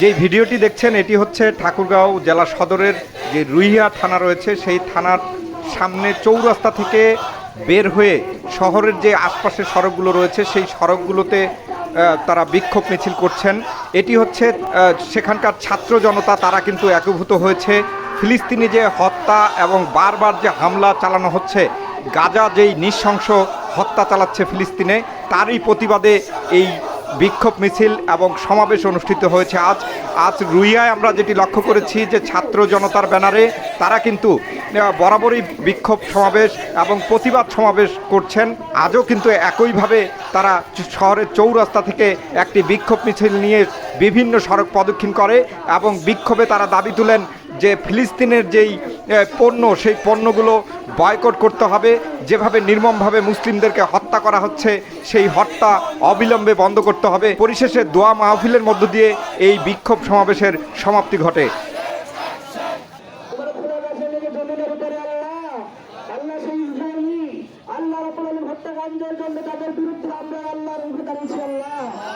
যে ভিডিওটি দেখছেন, এটি হচ্ছে ঠাকুরগাঁও জেলা সদরের যে রুইয়া থানা রয়েছে, সেই থানার সামনে চৌরাস্তা থেকে বের হয়ে শহরের যে আশপাশের সড়কগুলো রয়েছে, সেই সড়কগুলোতে তারা বিক্ষোভ মিছিল করছেন। এটি হচ্ছে সেখানকার ছাত্র জনতা, তারা কিন্তু একীভূত হয়েছে। ফিলিস্তিনি যে হত্যা এবং বারবার যে হামলা চালানো হচ্ছে, গাজা যেই নৃশংস হত্যা চালাচ্ছে ফিলিস্তিনে, তারই প্রতিবাদে এই বিক্ষোভ মিছিল এবং সমাবেশ অনুষ্ঠিত হয়েছে আজ। আজ রুইয়ায় আমরা যেটি লক্ষ্য করেছি যে ছাত্র জনতার ব্যানারে তারা কিন্তু বরাবরই বিক্ষোভ সমাবেশ এবং প্রতিবাদ সমাবেশ করছেন। আজও কিন্তু একইভাবে তারা শহরের চৌরাস্তা থেকে একটি বিক্ষোভ মিছিল নিয়ে বিভিন্ন সড়ক প্রদক্ষিণ করে এবং বিক্ষোভে তারা দাবি তুলেন যে ফিলিস্তিনের যেই পণ্য, সেই পণ্যগুলো বয়কট করতে হবে। যেভাবে নির্মমভাবে মুসলিমদেরকে হত্যা করা হচ্ছে, সেই হত্যা অবিলম্বে বন্ধ করতে হবে। পরিশেষে দোয়া মাহফিলের মধ্য দিয়ে এই বিক্ষোভ সমাবেশের সমাপ্তি ঘটে। আল্লাহ।